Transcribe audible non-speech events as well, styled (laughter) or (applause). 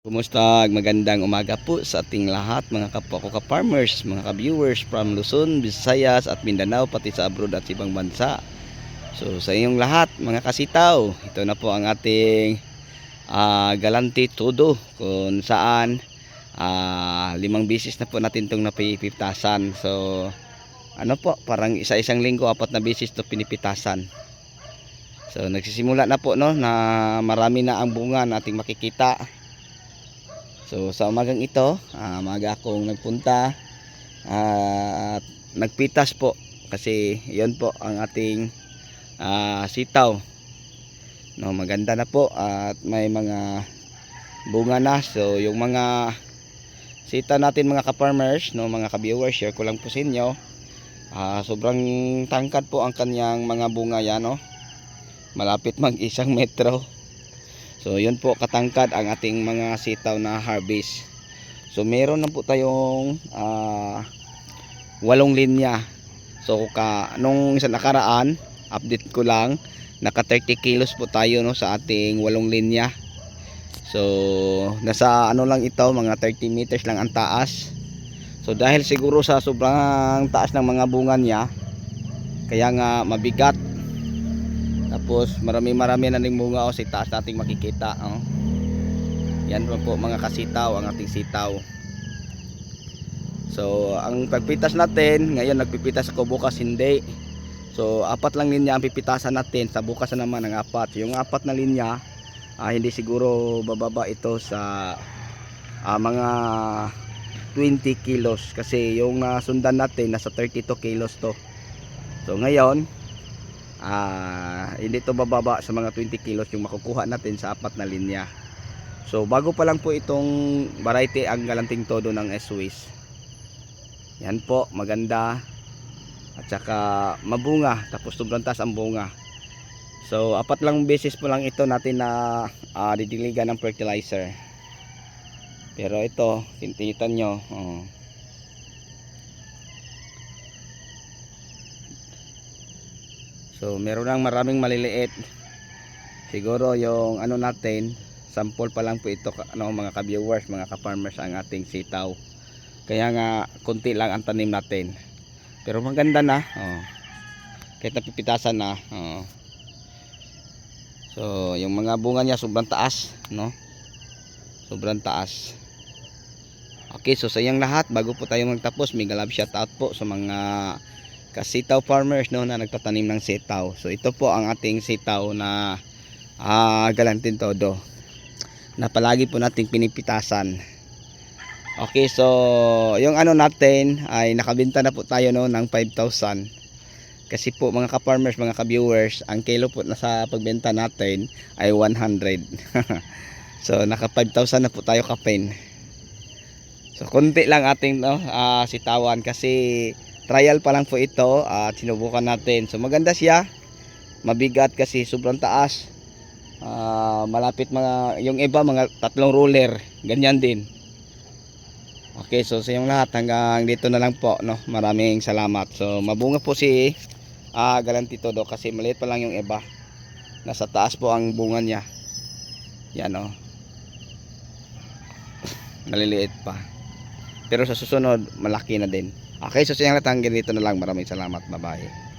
Kumusta? Magandang umaga po sa ating lahat mga kapwa ko ka-farmers, mga ka-viewers from Luzon, Visayas at Mindanao pati sa abroad at ibang bansa. So sa inyong lahat mga kasitaw, ito na po ang ating ah, galante todo kung saan ah, limang bisis na po natin itong napipitasan. So ano po, parang isa-isang linggo, apat na bisis to pinipitasan. So nagsisimula na po no na marami na ang bunga nating makikita. So sa umagang ito, ah, maaga akong nagpunta ah, at nagpitas po kasi 'yon po ang ating ah, sitaw. No, maganda na po at may mga bunga na. So yung mga sitaw natin mga ka-farmers, no, mga ka-viewers, share ko lang po sa inyo. Ah, sobrang tangkad po ang kanyang mga bunga yan, no. Malapit mag isang metro. So, yun po katangkad ang ating mga sitaw na harvest. So, meron na po tayong ah, walong linya. So, ka, nung isa nakaraan, update ko lang, naka 30 kilos po tayo no, sa ating walong linya. So, nasa ano lang ito, mga 30 meters lang ang taas. So, dahil siguro sa sobrang taas ng mga bunga niya, kaya nga mabigat tapos marami marami na ning bunga o sa taas nating makikita oh. yan po, mga kasitaw ang ating sitaw. So ang pagpitas natin ngayon nagpipitas ako bukas hindi. So apat lang linya ang pipitasan natin sa bukas na naman ang apat. Yung apat na linya ah, hindi siguro bababa ito sa ah, mga 20 kilos. Kasi yung nasundan natin nasa 32 kilos to. So ngayon ah hindi to bababa sa mga 20 kilos yung makukuha natin sa apat na linya. So bago pa lang po itong variety ang galanting todo ng Swiss yan po maganda. At saka mabunga. Tapos sobrang taas ang bunga. So apat lang beses po lang ito natin na ah, didiligan ng fertilizer. Pero ito tinitan nyo. Oh. So meron lang maraming maliliit. Siguro yung ano natin, sample pa lang po ito ano, mga ka-viewers, mga ka-farmers ang ating sitaw. Kaya nga konti lang ang tanim natin. Pero maganda na. Oh. Kahit napipitasan na. Oh. So yung mga bunga niya sobrang taas, no? Sobrang taas. Okay, so sa iyong lahat, bago po tayo magtapos, mega love shout out po sa mga kasitaw farmers no na nagtatanim ng sitaw. So ito po ang ating sitaw na ah, galantin todo. Na palagi po nating pinipitasan. Okay, so yung ano natin ay nakabenta na po tayo no ng 5,000. Kasi po mga ka-farmers, mga ka-viewers, ang kilo po na sa pagbenta natin ay 100. (laughs) so naka 5,000 na po tayo kapin. So konti lang ating no, ah, sitawan kasi trial pa lang po ito at sinubukan natin. So maganda siya. Mabigat kasi sobrang taas. Ah, malapit mga yung iba mga tatlong ruler, ganyan din. Okay, so sa yung lahat hanggang dito na lang po, no. Maraming salamat. So mabunga po si ah Galanti todo kasi maliit pa lang yung iba. Nasa taas po ang bunga niya. Yan oh. Maliliit pa. Pero sa susunod, malaki na din. Okay, so sa yung lahat hanggang dito na lang. Maraming salamat. Bye-bye.